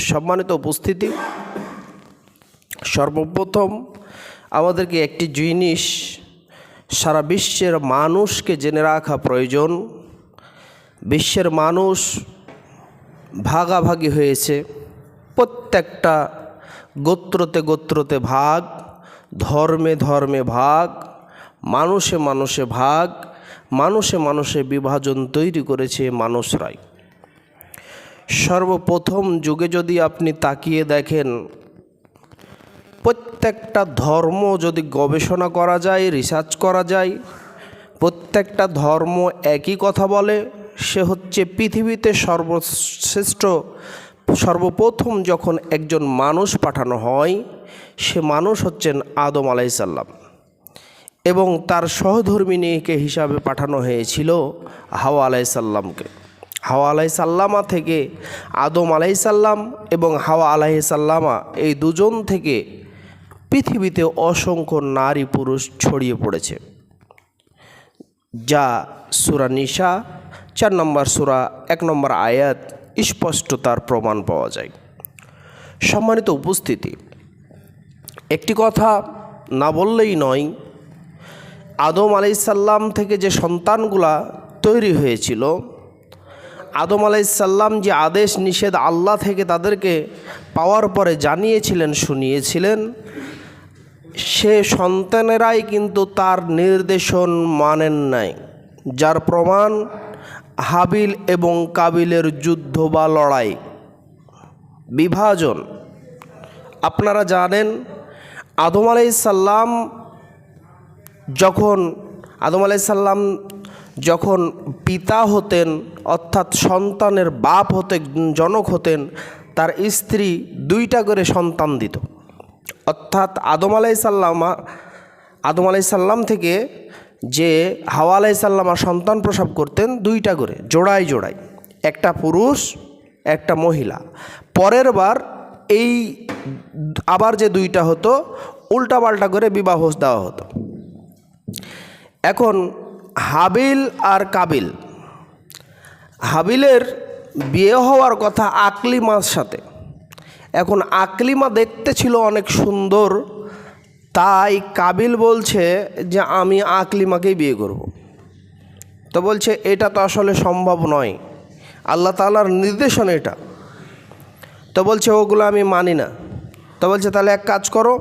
সম্মানিত উপস্থিতি। সর্বপ্রথম আমাদেরকে একটি জিনিস সারা বিশ্বের মানুষকে জেনে রাখা প্রয়োজন। বিশ্বের মানুষ ভাগাভাগি হয়েছে। প্রত্যেকটা গোত্রতে গোত্রতে ভাগ, ধর্মে ধর্মে ভাগ, মানুষে মানুষে ভাগ, মানুষে মানুষে বিভাজন তৈরি করেছে মানুষরাই। সর্বপ্রথম যুগে যদি আপনি তাকিয়ে দেখেন, প্রত্যেকটা ধর্ম যদি গবেষণা করা যায় রিসার্চ করা যায়, প্রত্যেকটা ধর্ম একই কথা বলে, সে হচ্ছে পৃথিবীতে সর্বশ্রেষ্ঠ। সর্বপ্রথম যখন একজন মানুষ পাঠানো হয়, সে মানুষ হচ্ছেন আদম আলাইসাল্লাম এবং তার সহধর্মিনীকে হিসাবে পাঠানো হয়েছিল হাওয়া আলাইসাল্লামকে হাওয়া আলাইসাল্লামা থেকে আদম আলাইসাল্লাম এবং হাওয়া আলাইসাল্লামা এই দুজন থেকে পৃথিবীতে অসংখ্য নারী পুরুষ ছড়িয়ে পড়েছে। যা সুরা নিশা চার নম্বর সুরা, এক নম্বর আয়াত স্পষ্ট তার প্রমাণ পাওয়া যায়। সম্মানিত উপস্থিতি, একটি কথা না বললেই নয়, আদম আলাইসাল্লাম থেকে যে সন্তানগুলা তৈরি হয়েছিল আদম আলাইসাল্লাম যে আদেশ নিষেধ আল্লাহ থেকে তাদেরকে পাওয়ার পরে জানিয়েছিলেন, শুনিয়েছিলেন, সে সন্তানেরাই কিন্তু তার নির্দেশন মানেন নাই। যার প্রমাণ হাবিল এবং কাবিলের যুদ্ধ বা লড়াই। বিভাজন। আপনারা জানেন, আদম আলাইসাল্লাম যখন, আদম আলাইসাল্লাম যখন পিতা হতেন, অর্থাৎ সন্তানের বাপ হতে জনক হতেন, তার স্ত্রী দুইটা করে সন্তান দিত। অর্থাৎ আদম আলাইসাল্লামা, আদম আলাইসাল্লাম থেকে যে হাওয়া আলাইসাল্লামা সন্তান প্রসব করতেন, দুইটা করে, জোড়ায় জোড়ায়। একটা পুরুষ, একটা মহিলা। পরের বার এই আবার যে দুইটা হতো, উল্টাপাল্টা করে বিবাহ দেওয়া হতো। এখন হাবিল আর কাবিল। হাবিলের বিয়ে হওয়ার কথা আকলিমার সাথে। এখন আকলিমা দেখতে ছিল অনেক সুন্দর, তাই কাবিল বলছে যে, আমি আকলিমাকেই বিয়ে করব। তো বলছে, এটা তো আসলে সম্ভব নয়। আল্লাহ তালার নির্দেশন এটা। তো বলছে, ওগুলো আমি মানি না। তো বলছে, তাহলে এক কাজ করো,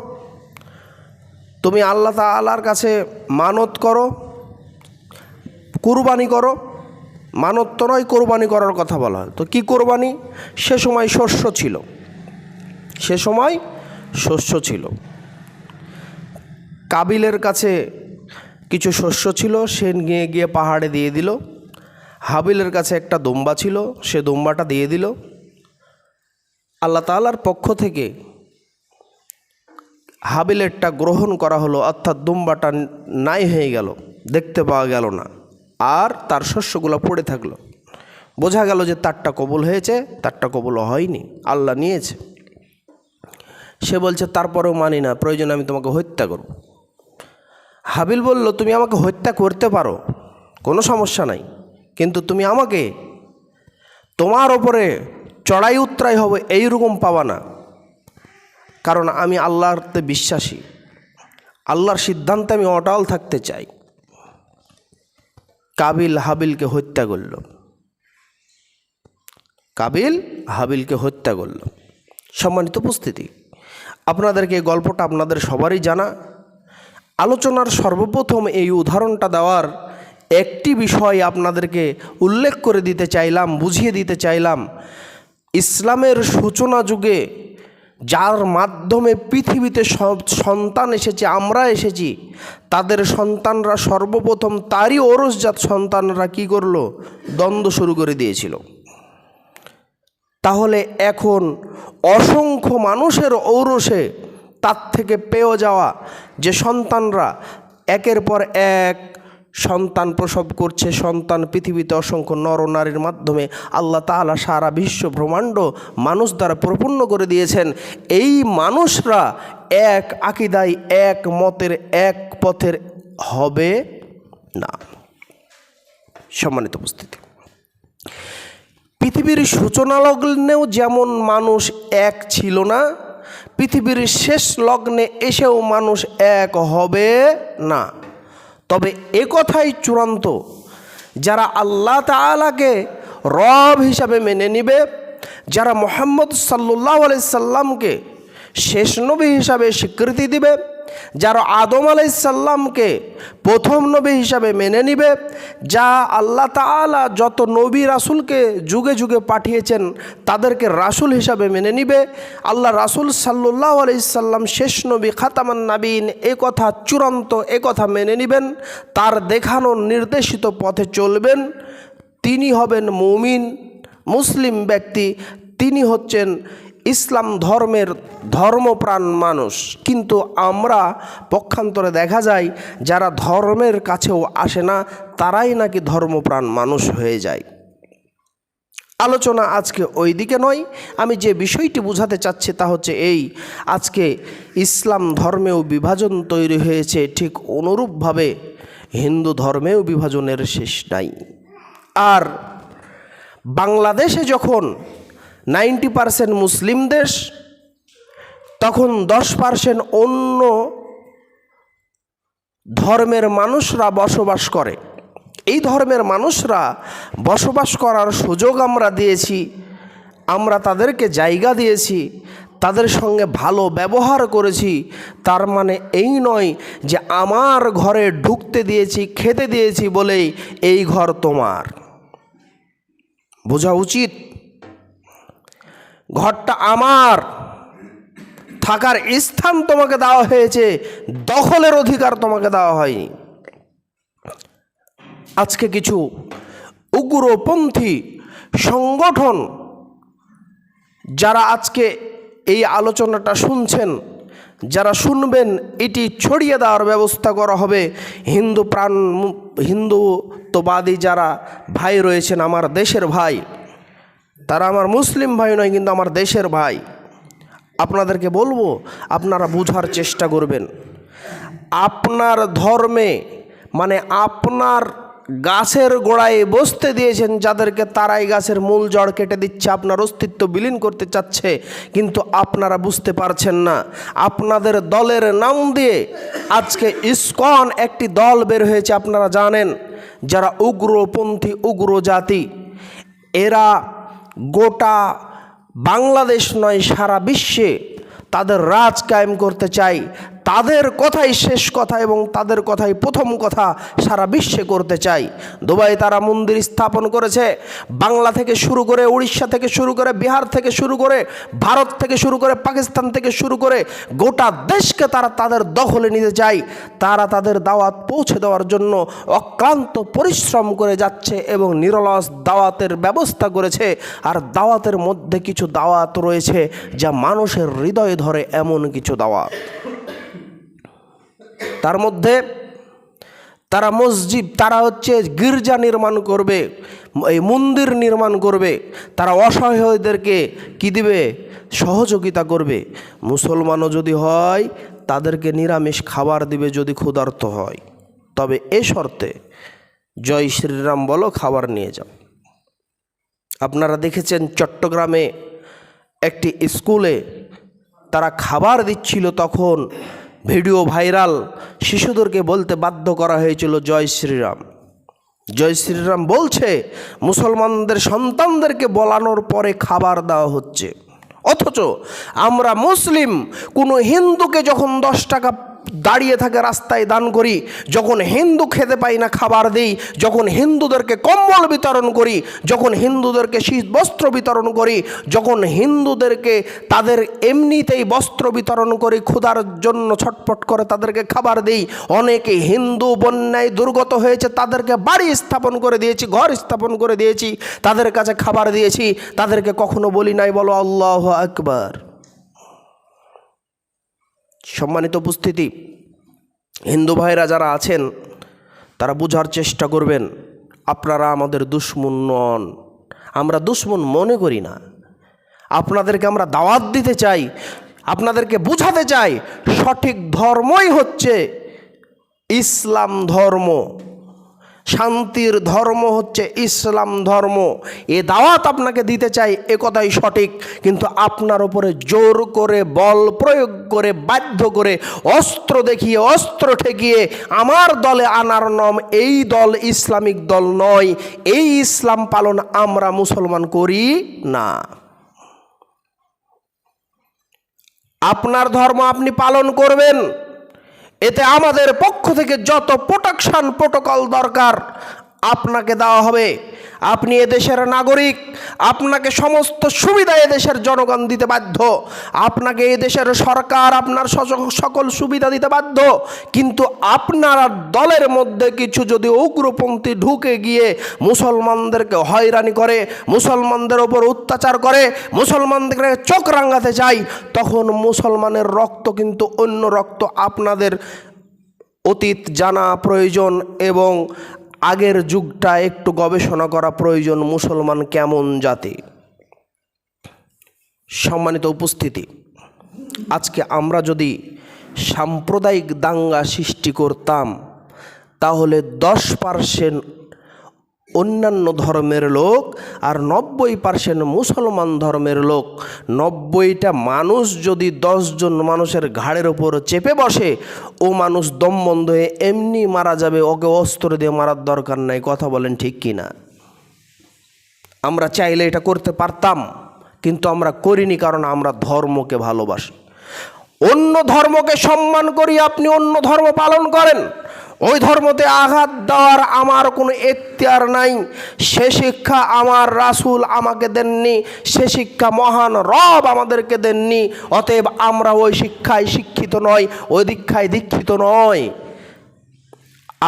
তুমি আল্লাহ তালার কাছে মানত করো কুরবানি করো। মানত তো নয় কোরবানি করার কথা বলা হয়। তো কী কোরবানি? সে সময় শস্য ছিল। সে সময় শস্য ছিল। কাবিলের কাছে কিছু শস্য ছিল, সে নিয়ে গিয়ে পাহাড়ে দিয়ে দিল। হাবিলের কাছে একটা দুম্বা ছিল, সে দুম্বাটা দিয়ে দিল। আল্লাহ তালার পক্ষ থেকে হাবিলেরটা গ্রহণ করা হলো, অর্থাৎ দুম্বাটা নাই হয়ে গেল, দেখতে পাওয়া গেল না। আর তার শস্যগুলো পড়ে থাকল। বোঝা গেল যে তারটা কবুল হয়েছে, তারটা কবুল হয়নি, আল্লাহ নিয়েছে। সে বলছে, তারপরেও মানি না, প্রয়োজনে আমি তোমাকে হত্যা করব। হাবিল বলল, তুমি আমাকে হত্যা করতে পারো, কোনো সমস্যা নাই, কিন্তু তুমি আমাকে, তোমার ওপরে চড়াই উত্তরাই হবে, এইরকম পাবা না। কারণ আমি আল্লাহরতে বিশ্বাসী, আল্লাহর সিদ্ধান্তে আমি অটল থাকতে চাই। কাবিল হাবিলকে হত্যা করল। কাবিল হাবিলকে হত্যা করল। সম্মানিত উপস্থিতি, আপনাদেরকে গল্পটা আপনাদের সবারই জানা। আলোচনার সর্বপ্রথম এই উদাহরণটা দেওয়ার একটি বিষয় আপনাদেরকে উল্লেখ করে দিতে চাইলাম, বুঝিয়ে দিতে চাইলাম। ইসলামের সূচনা যুগে যার মাধ্যমে পৃথিবীতে সব সন্তান এসেছে, আমরা এসেছি, তাদের সন্তানরা সর্বপ্রথম তারই ওরসজাত সন্তানরা কি করল? দ্বন্দ্ব শুরু করে দিয়েছিল। তাহলে এখন অসংখ্য মানুষের ঔরসে তার থেকে পেয়ে যাওয়া যে সন্তানরা একের পর এক সন্তান প্রসব করছে, সন্তান পৃথিবীতে অসংখ্য নরনারীর মাধ্যমে আল্লাহ তাআলা সারা বিশ্ব ব্রহ্মাণ্ড মানুষ দ্বারা পরিপূর্ণ করে দিয়েছেন। এই মানুষরা এক আকিদায়, এক মতের, এক পথের হবে না। সম্মানিত উপস্থিতি। পৃথিবীর সূচনা লগ্নেও যেমন মানুষ এক ছিল না, পৃথিবীর শেষ লগ্নে এসেও মানুষ এক হবে না। তবে এ কথাই চূড়ান্ত। যারা আল্লাহ তালাকে রব হিসাবে মেনে নিবে, যারা মোহাম্মদ সাল্লাহ আলাইসাল্লামকে শেষ নবী হিসাবে স্বীকৃতি দিবে যারা আদম আলাইসাল্লামকে প্রথম নবী হিসাবে মেনে নিবে, যা আল্লাহ তালা যত নবী রাসুলকে যুগে যুগে পাঠিয়েছেন, তাদেরকে রাসুল হিসাবে মেনে নিবে। আল্লাহ রাসুল সাল্লাহ আলাইসাল্লাম শেষ নবী খাতামান নাবিন এ কথা চূড়ান্ত, এ কথা মেনে নিবেন, তার দেখানো নির্দেশিত পথে চলবেন। তিনি হবেন মুমিন, মুসলিম ব্যক্তি, তিনি হচ্ছেন ইসলাম ধর্মের ধর্মপ্রাণ মানুষ। কিন্তু আমরা পক্ষান্তরে দেখা যায়, যারা ধর্মের কাছেও আসে না, তারাই নাকি ধর্মপ্রাণ মানুষ হয়ে যায়। আলোচনা আজকে ওই দিকে নয়। আমি যে বিষয়টি বোঝাতে চাচ্ছি তা হচ্ছে এই, আজকে ইসলাম ধর্মেও বিভাজন তৈরি হয়েছে ঠিক অনুরূপভাবে, হিন্দু ধর্মেও বিভাজনের শেষ নাই। আর বাংলাদেশে যখন নাইনটি পারসেন্ট মুসলিম দেশ, তখন দশ পারসেন্ট অন্য ধর্মের মানুষরা বসবাস করে। এই ধর্মের মানুষরা বসবাস করার সুযোগ আমরা দিয়েছি, আমরা তাদেরকে জায়গা দিয়েছি, তাদের সঙ্গে ভালো ব্যবহার করেছি, তার মানে এই নয় যে আমার ঘরে ঢুকতে দিয়েছি, খেতে দিয়েছি বলেই এই ঘর তোমার। বোঝা উচিত? ঘরটা আমার। থাকার স্থান তোমাকে দেওয়া হয়েছে, দখলের অধিকার তোমাকে দেওয়া হয়নি। আজকে কিছু উগ্রপন্থী সংগঠন যারা আজকে এই আলোচনাটা শুনছেন, যারা শুনবেন, এটি ছড়িয়ে দেওয়ার ব্যবস্থা করা হবে। হিন্দু প্রাণ, হিন্দুত্ববাদী যারা ভাই রয়েছেন, আমার দেশের ভাই তারা আমার মুসলিম ভাই নয়, কিন্তু আমার দেশের ভাই। আপনাদেরকে বলব, আপনারা বুঝার চেষ্টা করবেন। আপনার ধর্মে মানে আপনার গাছের গোড়ায় বসতে দিয়েছেন যাদেরকে তারাই গাছের মূল জড় কেটে দিচ্ছে, আপনার অস্তিত্ব বিলীন করতে চাচ্ছে, কিন্তু আপনারা বুঝতে পারছেন না। আপনাদের দলের নাম দিয়ে আজকে ইসকন একটি দল বের হয়েছে, আপনারা জানেন। যারা উগ্রপন্থী উগ্র জাতি এরা গোটা বাংলাদেশ নয় সারা বিশ্বে তাদের রাজ কায়েম করতে চাই। তাদের কথাই শেষ কথা এবং তাদের কথাই প্রথম কথা সারা বিশ্বে করতে চাই। দুবাই তারা মন্দির স্থাপন করেছে। বাংলা থেকে শুরু করে উড়িষ্যা থেকে শুরু করে বিহার থেকে শুরু করে ভারত থেকে শুরু করে পাকিস্তান থেকে শুরু করে গোটা দেশকে তারা তাদের দখলে নিতে চায় তারা তাদের দাওয়াত পৌঁছে দেওয়ার জন্য অক্লান্ত পরিশ্রম করে যাচ্ছে এবং নিরলস দাওয়াতের ব্যবস্থা করেছে। আর দাওয়াতের মধ্যে কিছু দাওয়াত রয়েছে যা মানুষের হৃদয়ে ধরে এমন কিছু দাওয়াত। তার মধ্যে তারা মসজিদ, তারা হচ্ছে গির্জা নির্মাণ করবে, এই মন্দির নির্মাণ করবে, তারা অসহায়দেরকে কি দিবে? সহযোগিতা করবে। মুসলমানও যদি হয়, তাদেরকে নিরামিষ খাবার দিবে যদি ক্ষুধার্ত হয়। তবে এ শর্তে জয় শ্রীরাম বলো, খাবার নিয়ে যাও। আপনারা দেখেছেন চট্টগ্রামে একটি স্কুলে তারা খাবার দিচ্ছিল তখন ভিডিও ভাইরাল শিশুদেরকে বলতে বাধ্য করা হয়েছিল, জয় শ্রীরাম। জয় শ্রীরাম বলছে, মুসলমানদের সন্তানদেরকে বলানোর পরে খাবার দেওয়া হচ্ছে। অথচ আমরা মুসলিম, কোনো হিন্দুকে যখন দশ টাকা দাঁড়িয়ে থাকে রাস্তায় দান করি, যখন হিন্দু খেতে পাই না খাবার দিই, যখন হিন্দুদেরকে কম্বল বিতরণ করি, যখন হিন্দুদেরকে শীত বস্ত্র বিতরণ করি, যখন হিন্দুদেরকে তাদের এমনিতেই বস্ত্র বিতরণ করি, ক্ষুধার জন্য ছটপট করে তাদেরকে খাবার দিই, অনেকে হিন্দু বন্যায় দুর্গত হয়েছে, তাদেরকে বাড়ি স্থাপন করে দিয়েছি, ঘর স্থাপন করে দিয়েছি, তাদের কাছে খাবার দিয়েছি, তাদেরকে কখনো বলি নাই, বলো আল্লাহ আকবার। সম্মানিত উপস্থিতি, হিন্দু ভাইরা যারা আছেন, তারা বোঝার চেষ্টা করবেন, আপনারা আমাদের দুশ্মন নন। আমরা দুশ্মন মনে করি না। আপনাদেরকে আমরা দাওয়াত দিতে চাই, আপনাদেরকে বুঝাতে চাই, সঠিক ধর্মই হচ্ছে ইসলাম ধর্ম। শান্তির ধর্ম হচ্ছে ইসলাম ধর্ম। এ দাওয়াত আপনাকে দিতে চাই, এ কথাই সঠিক। কিন্তু আপনার উপরে জোর করে বল প্রয়োগ করে, বাধ্য করে অস্ত্র দেখিয়ে, অস্ত্র ঠেকিয়ে আমার দলে আনার নাম এই দল ইসলামিক দল নয়। এই ইসলাম পালন আমরা মুসলমান করি না। আপনার ধর্ম আপনি পালন করবেন। এতে আমাদের পক্ষ থেকে যত প্রোটেকশান প্রোটোকল দরকার আপনাকে দেওয়া হবে। আপনি এদেশের নাগরিক, আপনাকে সমস্ত সুবিধা এদেশের জনগণ দিতে বাধ্য। আপনাকে এদেশের সরকার আপনার সকল সুবিধা দিতে বাধ্য। কিন্তু আপনার দলের মধ্যে কিছু যদি উগ্রপন্থী ঢুকে গিয়ে মুসলমানদেরকে হয়রানি করে, মুসলমানদের ওপর অত্যাচার করে মুসলমানদেরকে চোখ রাঙাতে চাই, তখন মুসলমানের রক্ত কিন্তু অন্য রক্ত আপনাদের অতীত জানা প্রয়োজন এবং আগের যুগটা একটু গবেষণা করা প্রয়োজন মুসলমান কেমন জাতি? সম্মানিত উপস্থিতি, আজকে আমরা যদি সাম্প্রদায়িক দাঙ্গা সৃষ্টি করতাম, তাহলে দশ পার্সেন্ট অন্যান্য ধর্মের লোক আর নব্বই পার্সেন্ট মুসলমান ধর্মের লোক। নব্বইটা মানুষ যদি দশজন মানুষের ঘাড়ের ওপর চেপে বসে, ও মানুষ দম বন্ধ হয়ে এমনি মারা যাবে, ওকে অস্ত্র দিয়ে মারার দরকার নাই। কথা বলেন ঠিক কি না? আমরা চাইলে এটা করতে পারতাম, কিন্তু আমরা করিনি কারণ আমরা ধর্মকে ভালোবাসি। অন্য ধর্মকে সম্মান করি, আপনি অন্য ধর্ম পালন করেন। ওই ধর্মতে আঘাত দেওয়ার আমার কোনো এখতিয়ার নাই। সে শিক্ষা আমার রাসুল আমাকে দেননি। সে শিক্ষা মহান রব আমাদেরকে দেননি। অতএব আমরা ওই শিক্ষায় শিক্ষিত নয় ওই দীক্ষায় দীক্ষিত নয়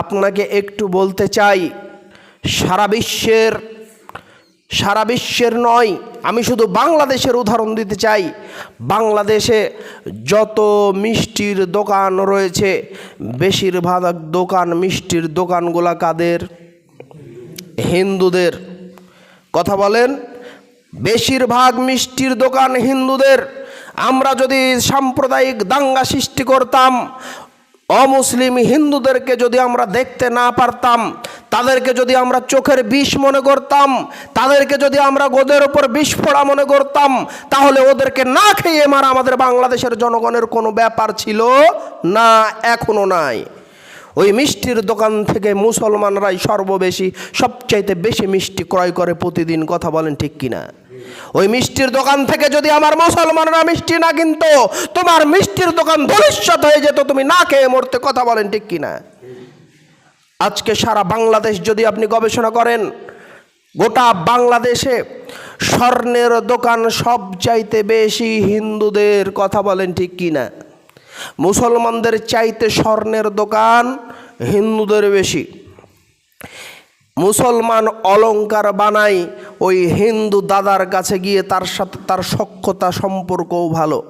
আপনাকে একটু বলতে চাই, সারা বিশ্বের সারা বিশ্বের নয়, আমি শুধু বাংলাদেশের উদাহরণ দিতে চাই। বাংলাদেশে যত মিষ্টির দোকান রয়েছে, বেশিরভাগ দোকান মিষ্টির দোকানগুলা কাদের? হিন্দুদের। কথা বলেন, বেশিরভাগ মিষ্টির দোকান হিন্দুদের। আমরা যদি সাম্প্রদায়িক দাঙ্গা সৃষ্টি করতাম অমুসলিম হিন্দুদেরকে যদি আমরা দেখতে না পারতাম, তাদেরকে যদি আমরা চোখের বিষ মনে করতাম, তাদেরকে যদি আমরা গোদের ওপর বিষ ফোড়া মনে করতাম, তাহলে ওদেরকে না খেয়ে মারা আমাদের বাংলাদেশের জনগণের কোনো ব্যাপার ছিল না, এখনও নাই। ওই মিষ্টির দোকান থেকে মুসলমানরাই সর্ববেশি, সবচাইতে বেশি মিষ্টি ক্রয় করে প্রতিদিন, কথা বলেন ঠিক কিনা? ওই মিষ্টির দোকান থেকে যদি আমার মুসলমানরা মিষ্টি না কিনতো, তোমার মিষ্টির দোকান ভবিষ্যৎ হয়ে যেত, তুমি না খেয়ে মরতে, কথা বলেন ঠিক কিনা? আজকে সারা বাংলাদেশ যদি আপনি গবেষণা করেন, গোটা বাংলাদেশে স্বর্ণের দোকান সব চাইতে বেশি হিন্দুদের কথা বলেন ঠিক কি না মুসলমানদের চাইতে স্বর্ণের দোকান হিন্দুদের বেশি। মুসলমান অলঙ্কার বানাই, ওই হিন্দু দাদার কাছে গিয়ে তার সাথে তার সক্ষতা সম্পর্কও ভালো।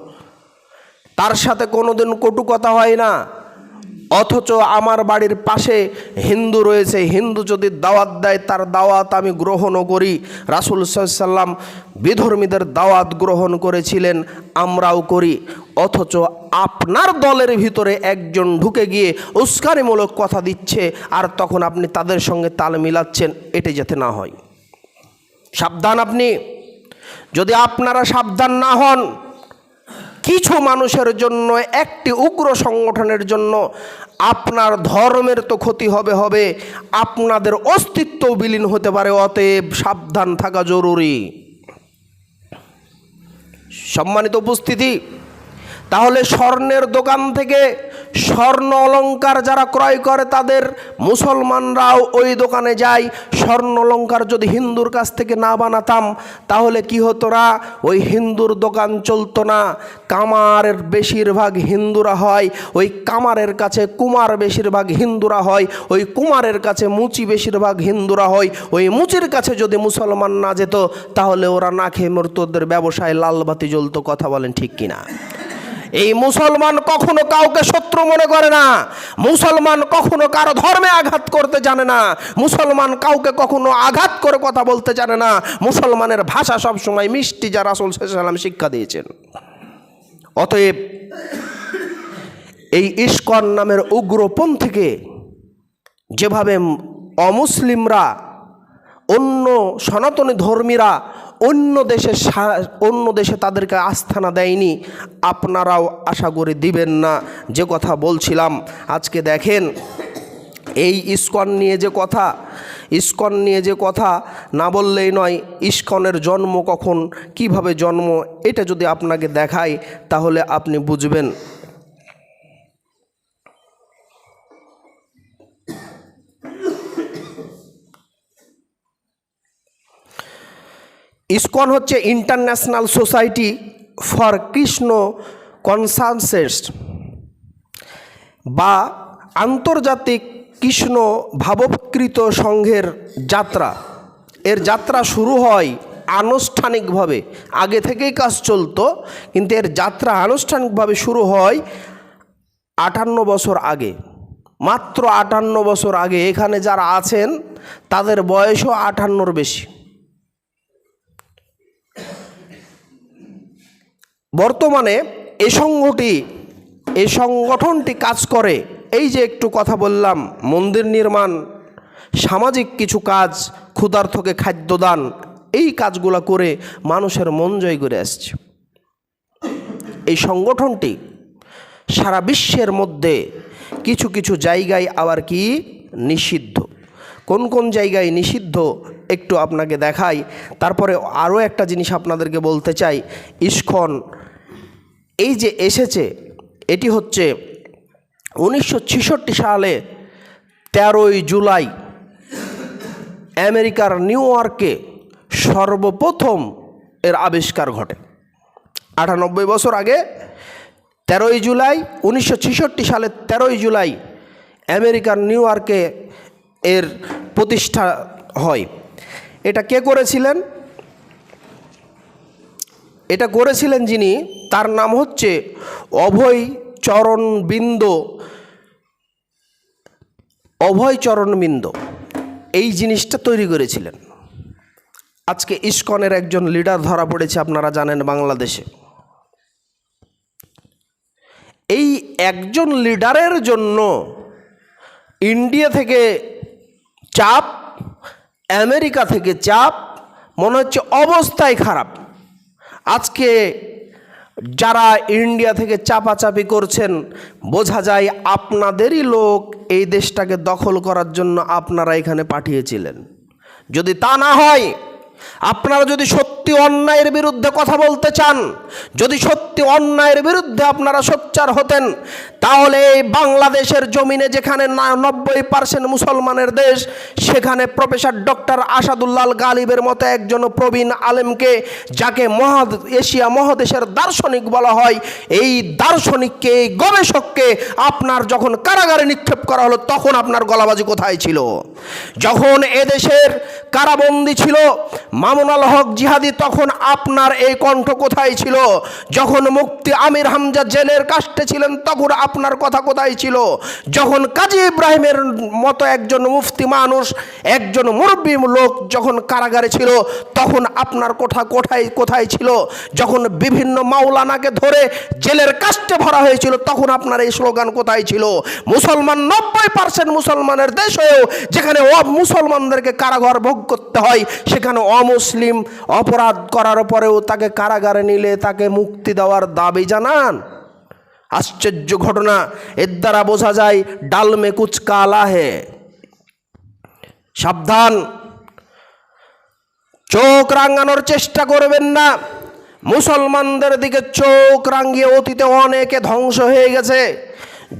তার সাথে কোনোদিন কটু কথা হয় না। অথচ আমার বাড়ির পাশে হিন্দু রয়েছে। হিন্দু যদি দাওয়াত দেয়, তার দাওয়াত আমি গ্রহণও করি। রাসুল সাল্লাম বিধর্মীদের দাওয়াত গ্রহণ করেছিলেন, আমরাও করি। অথচ আপনার দলের ভিতরে একজন ঢুকে গিয়ে উস্কানিমূলক কথা দিচ্ছে, আর তখন আপনি তাদের সঙ্গে তাল মিলাচ্ছেন, এটি যাতে না হয়। সাবধান আপনি। যদি আপনারা সাবধান না হন কিছু মানুষের জন্য, একটি উগ্র সংগঠনের জন্য আপনার ধর্মের তো ক্ষতি হবে হবে। আপনাদের অস্তিত্ব বিলীন হতে পারে, অতএব সাবধান থাকা জরুরি। সম্মানিত উপস্থিতি তাহলে স্বর্ণের দোকান থেকে স্বর্ণ অলংকার যারা ক্রয় করে তাদের মুসলমানরাও ওই দোকানে যায়। স্বর্ণ অলঙ্কার যদি হিন্দুর কাছ থেকে না বানাতাম, তাহলে কি হতো না ওই হিন্দুর দোকান চলতো না। কামারের বেশিরভাগ হিন্দুরা হয়, ওই কামারের কাছে কুমার বেশিরভাগ হিন্দুরা হয়, ওই কুমারের কাছে মুচি বেশিরভাগ হিন্দুরা হয়। ওই মুচির কাছে যদি মুসলমান না যেত, তাহলে ওরা না খেয়ে মরতো ব্যবসায় লালবাতি জ্বলতো, কথা বলেন ঠিক কিনা? এই মুসলমান কখনো কাউকে শত্রু মনে করে না। মুসলমান কখনো কারও ধর্মে আঘাত করতে জানে না। মুসলমান কাউকে কখনো আঘাত করে কথা বলতে জানে না। মুসলমানের ভাষা সবসময় মিষ্টি যা রাসুল সাল্লাম শিক্ষা দিয়েছেন। অতএব এই ইস্কন নামের উগ্রপন্থীকে যেভাবে অমুসলিমরা, অন্য সনাতনী ধর্মীরা অন্য দেশে অন্য দেশে তাদেরকে আস্থানা দেয়নি, আপনারাও আশা করে দিবেন না। যে কথা বলছিলাম, আজকে দেখেন, এই ইস্কন নিয়ে যে কথা, ইস্কন নিয়ে যে কথা না বললেই নয়, ইস্কনের জন্ম কখন, কীভাবে জন্ম, এটা যদি আপনাকে দেখায় তাহলে আপনি বুঝবেন। ইসকন হচ্ছে international society for Krishna consciousness বা আন্তর্জাতিক কৃষ্ণ ভাবকৃত সংঘের যাত্রা। এর যাত্রা শুরু হয় আনুষ্ঠানিকভাবে। আগে থেকেই কাজ চলতো, কিন্তু এর যাত্রা আনুষ্ঠানিকভাবে শুরু হয় আটান্ন বছর আগে। মাত্র আটান্ন বছর আগে এখানে যারা আছেন, তাদের বয়সও আটান্নর বেশি। বর্তমানে এ সংঘটি এই সংগঠনটি কাজ করে। এই যে একটু কথা বললাম, মন্দির নির্মাণ, সামাজিক কিছু কাজ ক্ষুধার্থকে খাদ্যদান এই কাজগুলো করে মানুষের মন জয় করে আসছে। এই সংগঠনটি সারা বিশ্বের মধ্যে কিছু কিছু জায়গায় আবার কি নিষিদ্ধ। কোন কোন জায়গায় নিষিদ্ধ একটু আপনাকে দেখাই। তারপরে আরও একটা জিনিস আপনাদেরকে বলতে চাই, ইস্কন এই যে এসেছে, এটি হচ্ছে উনিশশো ছেষট্টি সালে তেরোই জুলাই আমেরিকার নিউ ইয়র্কে সর্বপ্রথম এর আবিষ্কার ঘটে। আটানব্বই বছর আগে তেরোই জুলাই, উনিশশো সালে তেরোই জুলাই আমেরিকার নিউ ইয়র্কে এর প্রতিষ্ঠা হয়। এটা কে করেছিলেন? এটা করেছিলেন যিনি, তার নাম হচ্ছে অভয় চরণ বিন্দ অভয় চরণ বিন্দ এই জিনিসটা তৈরি করেছিলেন। আজকে ইস্কনের একজন লিডার ধরা পড়েছে, আপনারা জানেন বাংলাদেশে। এই একজন লিডারের জন্য ইন্ডিয়া থেকে চাপ, আমেরিকা থেকে চাপ, মনে হচ্ছে অবস্থাই খারাপ। আজকে যারা ইন্ডিয়া থেকে চাপাচাপি করছেন, বোঝা যায় আপনাদেরই লোক এই দেশটাকে দখল করার জন্য আপনারা এখানে পাঠিয়েছিলেন। যদি তা না হয় আপনারা যদি সত্যি অন্যায়ের বিরুদ্ধে কথা বলতে চান, যদি সত্যি অন্যায়ের বিরুদ্ধে আপনারা সোচ্চার হতেন, তাহলে এই বাংলাদেশের জমিনে যেখানে নব্বই পার্সেন্ট মুসলমানের দেশ, সেখানে প্রফেসর ডক্টর আসাদুল্লাল গালিবের মতো একজন প্রবীণ আলেমকে যাকে মহা এশিয়া মহাদেশের দার্শনিক বলা হয়, এই দার্শনিককে, এই গবেষককে আপনার যখন কারাগারে নিক্ষেপ করা হলো, তখন আপনার গলাবাজি কোথায় ছিল? যখন এদেশের কারাবন্দি ছিল মামুনাল হক জিহাদি তখন আপনার এই কণ্ঠ কোথায় ছিল? যখন মুক্তি আমির হামজা জেলের কাস্টে ছিলেন, তখন আপনার কথা কোথায় ছিল? যখন কাজী ইব্রাহিমের মতো একজন মুফতি মানুষ, একজন মুরব্বী লোক যখন কারাগারে ছিল, তখন আপনার কোঠা কোথায় কোথায় ছিল? যখন বিভিন্ন মাওলানাকে ধরে জেলের কাস্টে ভরা হয়েছিল, তখন আপনার এই স্লোগান কোথায় ছিল? মুসলমান নব্বই পার্সেন্ট মুসলমানের দেশ হয়েও যেখানে অ মুসলমানদেরকে কারাগার ভোগ করতে হয়, সেখানে অমুসলিম অপরাধ করার পরেও তাকে কারাগারে নিলে তাকে মুক্তি দেওয়ার দাবি জানান। আশ্চর্য ঘটনা। এর দ্বারা বোঝা যায় ডাল মে কুচ কালা হে সাবধান। চোখ রাঙানোর চেষ্টা করবেন না। মুসলমানদের দিকে চোখ রাঙিয়ে অতীতে অনেকে ধ্বংস হয়ে গেছে।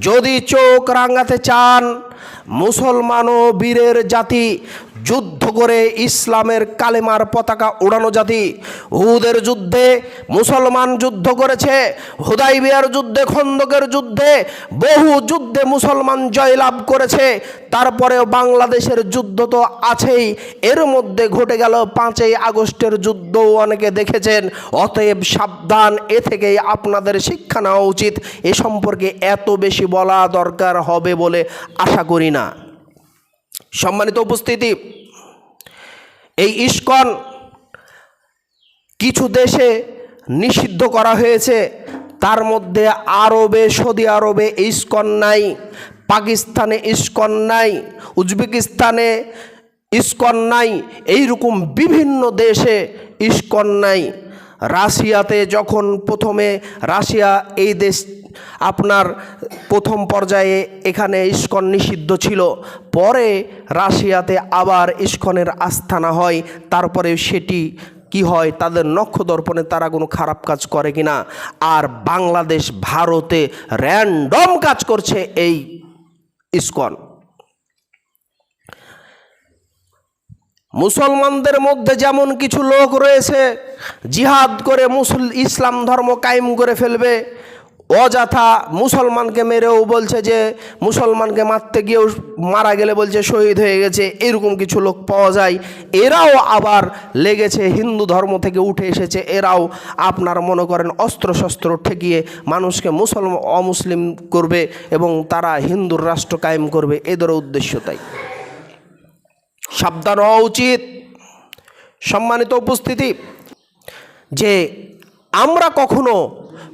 যদি চোখ রাঙাতে চান, মুসলমান ও বীরের জাতি যুদ্ধ করে ইসলামের কালেমার পতাকা উড়ানো জাতি। হুদের যুদ্ধে মুসলমান যুদ্ধ করেছে, হুদাইবিয়ার যুদ্ধে, খন্দকের যুদ্ধে বহু যুদ্ধে মুসলমান জয়লাভ করেছে। তারপরেও বাংলাদেশের যুদ্ধ তো আছেই, এর মধ্যে ঘটে গেল পাঁচই আগস্টের যুদ্ধও অনেকে দেখেছেন। অতএব সাবধান, এ থেকেই আপনাদের শিক্ষা নেওয়া উচিত। এ সম্পর্কে এত বেশি বলা দরকার হবে বলে আশা করি না। সম্মানিত উপস্থিতি, এই ইস্কন কিছু দেশে নিষিদ্ধ করা হয়েছে। তার মধ্যে আরবে, সৌদি আরবে ইস্কন নাই, পাকিস্তানে ইস্কন নাই, উজবেকিস্তানে ইস্কন নাই, এইরকম বিভিন্ন দেশে ইস্কন নাই। রাশিয়াতে যখন প্রথমে রাশিয়া এই দেশ আপনার প্রথম পর্যায়ে এখানে ইস্কন নিষিদ্ধ ছিল, পরে রাশিয়াতে আবার ইস্কনের আস্থানা হয়, তারপরে সেটি কি হয়, তাদের নক্ষদর্পণে তারা কোনো খারাপ কাজ করে কিনা। আর বাংলাদেশ ভারতে র্যান্ডম কাজ করছে এই ইস্কন। মুসলমানদের মধ্যে যেমন কিছু লোক রয়েছে, জিহাদ করে মুসল, ইসলাম ধর্ম কায়েম করে ফেলবে অযথা মুসলমানকে মেরেও বলছে যে, মুসলমানকে মারতে গিয়েও মারা গেলে বলছে শহীদ হয়ে গেছে, এরকম কিছু লোক পাওয়া যায়। এরাও আবার লেগেছে, হিন্দু ধর্ম থেকে উঠে এসেছে, এরাও আপনার মনে করেন অস্ত্রশস্ত্র ঠেকিয়ে মানুষকে মুসলমান অমুসলিম করবে এবং তারা হিন্দুর রাষ্ট্র কায়েম করবে এদেরও উদ্দেশ্য তাই। সাবধান হওয়া উচিত। সম্মানিত উপস্থিতি, যে আমরা কখনো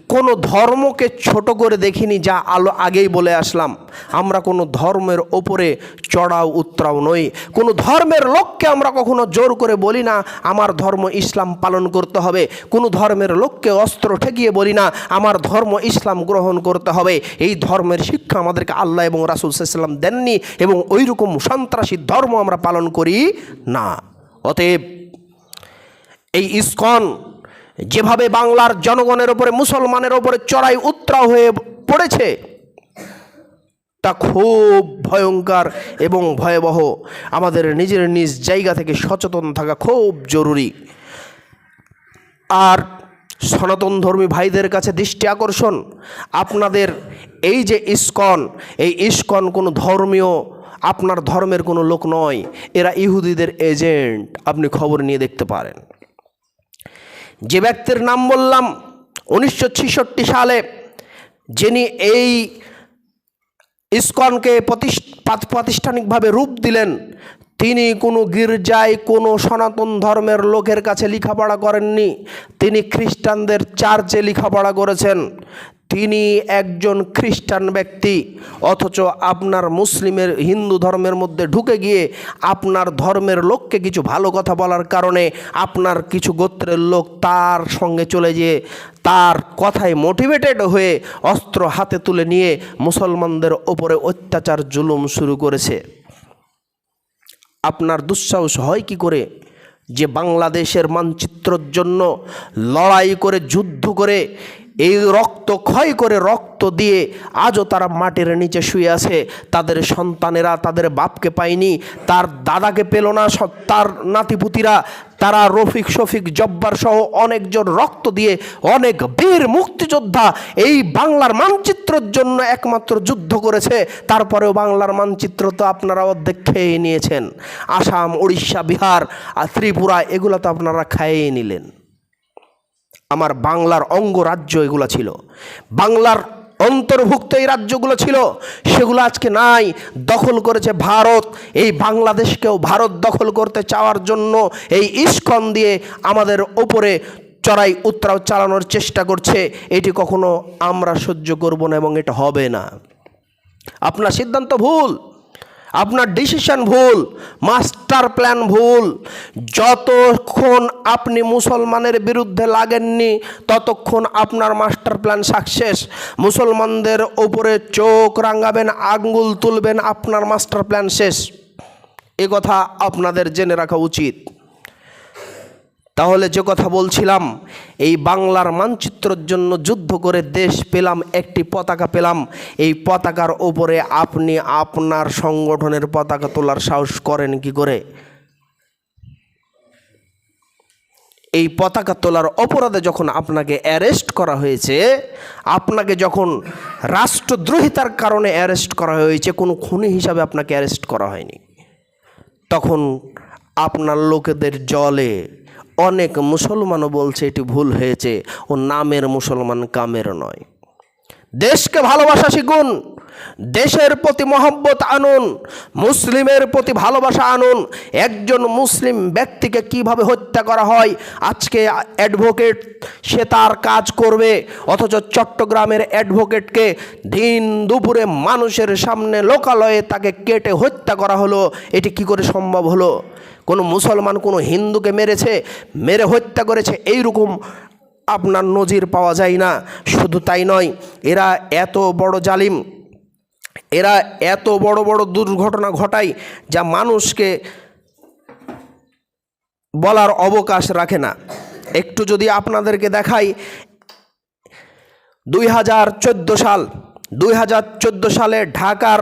কোনো ধর্মকে ছোট করে দেখিনি যা আলো আগেই বলে আসলাম। আমরা কোনো ধর্মের ওপরে চড়াও উত্তরাও নই। কোনো ধর্মের লোককে আমরা কখনো জোর করে বলি না, আমার ধর্ম ইসলাম পালন করতে হবে। কোনো ধর্মের লোককে অস্ত্র ঠেকিয়ে বলি না, আমার ধর্ম ইসলাম গ্রহণ করতে হবে। এই ধর্মের শিক্ষা আমাদেরকে আল্লাহ এবং রাসুল সাল্লাম দেননি এবং ওই রকম সন্ত্রাসী ধর্ম আমরা পালন করি না। অতএব এই ইস্কন যেভাবে বাংলার জনগণের ওপরে মুসলমানের ওপরে চড়াই উত্তরা হয়ে পড়েছে, তা খুব ভয়ঙ্কর এবং ভয়াবহ। আমাদের নিজের নিজ জায়গা থেকে সচেতন থাকা খুব জরুরি। আর সনাতন ধর্মী ভাইদের কাছে দৃষ্টি আকর্ষণ। আপনাদের এই যে ইস্কন, এই ইস্কন কোনো ধর্মীয়, আপনার ধর্মের কোনো লোক নয়, এরা ইহুদিদের এজেন্ট। আপনি খবর নিয়ে দেখতে পারেন। যে ব্যক্তির নাম বললাম, উনিশশো ছেষট্টি সালে যিনি এই ইস্কনকে প্রাতিষ্ঠানিকভাবে রূপ দিলেন, তিনি কোনো গির্জায় কোনো সনাতন ধর্মের লোকের কাছে লেখাপড়া করেননি। তিনি খ্রিস্টানদের চার্চে লেখাপড়া করেছেন। তিনি একজন খ্রিস্টান ব্যক্তি, অথচ আপনার মুসলিমের হিন্দু ধর্মের মধ্যে ঢুকে গিয়ে আপনার ধর্মের লোককে কিছু ভালো কথা বলার কারণে আপনার কিছু গোত্রের লোক তার সঙ্গে চলে যেয়ে তার কথায় মোটিভেটেড হয়ে অস্ত্র হাতে তুলে নিয়ে মুসলমানদের ওপরে অত্যাচার, জুলুম শুরু করেছে। আপনার দুঃসাহস হয় কি করে? যে বাংলাদেশের মানচিত্রর জন্য লড়াই করে, যুদ্ধ করে এই রক্ত ক্ষয় করে রক্ত দিয়ে আজও তারা মাটির নিচে শুয়ে আছে। তাদের সন্তানেরা তাদের বাপকে পায়নি, তার দাদাকে পেল না তার নাতিপুতিরা, তারা রফিক, শফিক, জব্বার সহ অনেকজন রক্ত দিয়ে অনেক বীর মুক্তিযোদ্ধা এই বাংলার মানচিত্রের জন্য একমাত্র যুদ্ধ করেছে। তারপরেও বাংলার মানচিত্র তো আপনারা অর্ধেক খেয়ে নিয়েছেন। আসাম উড়িষ্যা বিহার আর ত্রিপুরা, এগুলো তো আপনারা খাইয়ে নিলেন। আমার বাংলার অঙ্গরাজ্য এগুলো ছিল। বাংলার অন্তর্ভুক্ত এই রাজ্যগুলো ছিল। সেগুলো আজকে নাই। দখল করেছে ভারত। এই বাংলাদেশকেও ভারত দখল করতে চাওয়ার জন্য এই ইস্কন দিয়ে আমাদের ওপরে চড়াই উত্তরাও চালানোর চেষ্টা করছে। এটি কখনো আমরা সহ্য করব না এবং এটা হবে না। আপনার সিদ্ধান্ত ভুল। আপনার ডিসিশন ভুল মাস্টার প্ল্যান ভুল, যতক্ষণ আপনি মুসলমানের বিরুদ্ধে লাগেননি, ততক্ষণ আপনার মাস্টার প্ল্যান সাকসেস মুসলমানদের ওপরে চোখ রাঙাবেন, আঙ্গুল তুলবেন, আপনার মাস্টার প্ল্যান শেষ। এ কথা আপনাদের জেনে রাখা উচিত। তাহলে যে কথা বলছিলাম, এই বাংলার মানচিত্রের জন্য যুদ্ধ করে দেশ পেলাম, একটি পতাকা পেলাম। এই পতাকার ওপরে আপনি আপনার সংগঠনের পতাকা তোলার সাহস করেন কি করে? এই পতাকা তোলার অপরাধে যখন আপনাকে অ্যারেস্ট করা হয়েছে, আপনাকে যখন রাষ্ট্রদ্রোহিতার কারণে অ্যারেস্ট করা হয়েছে, কোনো খুনি হিসাবে আপনাকে অ্যারেস্ট করা হয়নি। তখন আপনার লোকেদের জলে অনেক মুসলমানও বলছে এটি ভুল হয়েছে ও নামের মুসলমান কামের নয়। দেশকে ভালোবাসা শিখুন, দেশের প্রতি মহব্বত আনুন, মুসলিমের প্রতি ভালোবাসা আনুন। একজন মুসলিম ব্যক্তিকে কীভাবে হত্যা করা হয়, আজকে অ্যাডভোকেট সে তার কাজ করবে, অথচ চট্টগ্রামের অ্যাডভোকেটকে দিন দুপুরে মানুষের সামনে লোকালয়ে তাকে কেটে হত্যা করা হলো, এটি কি করে সম্ভব হলো? কোনো মুসলমান, কোনো হিন্দুকে মেরেছে, মেরে হত্যা করেছে, এইরকম আপনার নজির পাওয়া যায় না। শুধু তাই নয়, এরা এত বড় জালিম, এরা এত বড় বড় দুর্ঘটনা ঘটায় যা মানুষকে বলার অবকাশ রাখে না। একটু যদি আপনাদেরকে দেখাই, দুই হাজার চোদ্দ সাল, দুই হাজার চোদ্দ সালে ঢাকার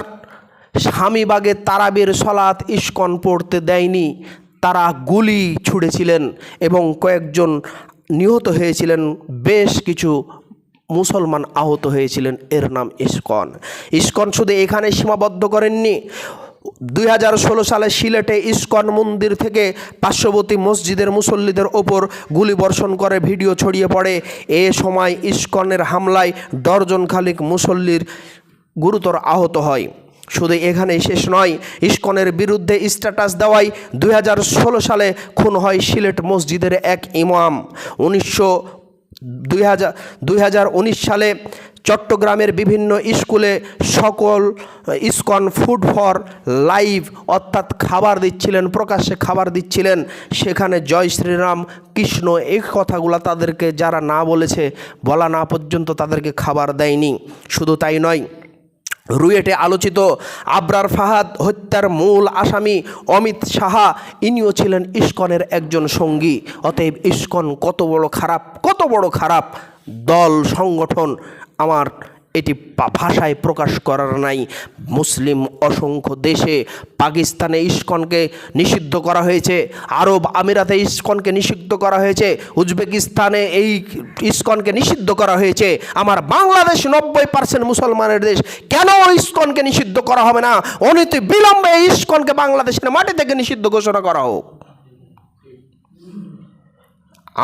স্বামীবাগে তারাবির সলাৎ ইস্কন পড়তে দেয়নি। তারা গুলি ছুড়েছিলেন এবং কয়েকজন নিহত হয়েছিলেন। বেশ কিছু মুসলমান আহত হয়েছিলেন। এর নাম ইস্কন। ইস্কন শুধু এখানে সীমাবদ্ধ করেননি। দুই হাজার ষোলো সালে সিলেটে ইস্কন মন্দির থেকে পার্শ্ববর্তী মসজিদের মুসল্লিদের ওপর গুলি বর্ষণ করে ভিডিও ছড়িয়ে পড়ে। এ সময় ইস্কনের হামলায় ডর্জন খালিক মুসল্লির গুরুতর আহত হয়। শুধু এখানেই শেষ নয়, ইস্কনের বিরুদ্ধে স্ট্যাটাস দেওয়ায় দুই সালে খুন হয় সিলেট মসজিদের এক ইমাম। উনিশশো দুই সালে চট্টগ্রামের বিভিন্ন স্কুলে সকল ইস্কন ফুড ফর লাইভ অর্থাৎ খাবার দিচ্ছিলেন, প্রকাশ্যে খাবার দিচ্ছিলেন। সেখানে জয় শ্রীরাম, কৃষ্ণ এই কথাগুলো তাদেরকে যারা না বলেছে, বলা না পর্যন্ত তাদেরকে খাবার দেয়নি। শুধু তাই নয় রুয়েটে আলোচিত আবরার ফাহাদ হত্যার মূল আসামি অমিত সাহা, ইনিও ছিলেন ইস্কনের একজন সঙ্গী। অতএব ইস্কন কত বড় খারাপ, কত বড় খারাপ দল, সংগঠন আমার এটি ভাষায় প্রকাশ করার নাই। মুসলিম অসংখ্য দেশে পাকিস্তানে ইস্কনকে নিষিদ্ধ করা হয়েছে, আরব আমিরাতে ইস্কনকে নিষিদ্ধ করা হয়েছে, উজবেকিস্তানে এই ইস্কনকে নিষিদ্ধ করা হয়েছে। আমার বাংলাদেশ নব্বই পার্সেন্ট মুসলমানের দেশ, কেন ইস্কনকে নিষিদ্ধ করা হবে না? অনীতি বিলম্বে ইস্কনকে বাংলাদেশের মাটি থেকে নিষিদ্ধ ঘোষণা করা হোক।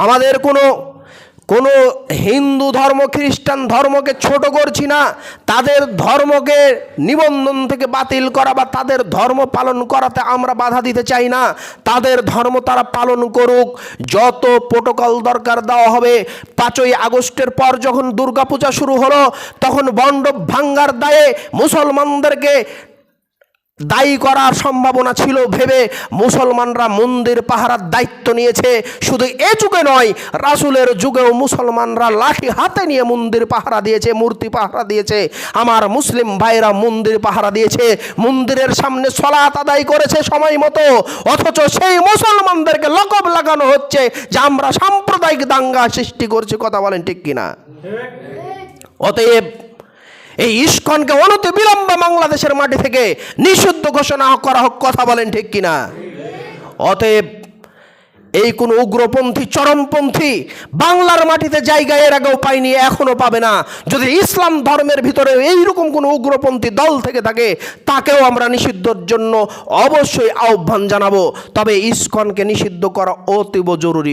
আমাদের কোনো কোনো হিন্দু ধর্ম, খ্রিস্টান ধর্মকে ছোট করছি না, তাদের ধর্মকে নিবন্ধন থেকে বাতিল করা বা তাদের ধর্ম পালন করাতে আমরা বাধা দিতে চাই না। তাদের ধর্ম তারা পালন করুক। যত প্রোটোকল দরকার দেওয়া হবে, পাঁচই আগস্টের পর যখন দুর্গাপূজা শুরু হলো, তখন মণ্ডপ ভাঙ্গার দায়ে মুসলমানদেরকে দায়ী করার সম্ভাবনা ছিল ভেবে মুসলমানরা মন্দির পাহারার দায়িত্ব নিয়েছে। শুধু এ যুগে নয়, রাসুলের যুগেও মুসলমানরা লাঠি হাতে নিয়ে মন্দির পাহারা দিয়েছে, মূর্তি পাহারা দিয়েছে। আমার মুসলিম ভাইরা মন্দির পাহারা দিয়েছে। মন্দিরের সামনে সলাত আদায় করেছে সময় মতো। অথচ সেই মুসলমানদেরকে লকব লাগানো হচ্ছে যে আমরা সাম্প্রদায়িক দাঙ্গা সৃষ্টি করছি। কথা বলেন ঠিক কিনা? অতএব এই ইস্কনকে অনতি বিলম্বে বাংলাদেশের মাটি থেকে নিষিদ্ধ ঘোষণা করা হোক, কথা বলেন ঠিক কিনা? অতএব এই কোন উগ্রপন্থী, চরমপন্থী বাংলার মাটিতে জায়গা এর আগেও পায়নি এখনও পাবে না। যদি ইসলাম ধর্মের ভিতরে এইরকম কোনো উগ্রপন্থী দল থেকে থাকে, তাকেও আমরা নিষিদ্ধর জন্য অবশ্যই আহ্বান জানাব। তবে ইস্কনকে নিষিদ্ধ করা অতীব জরুরি।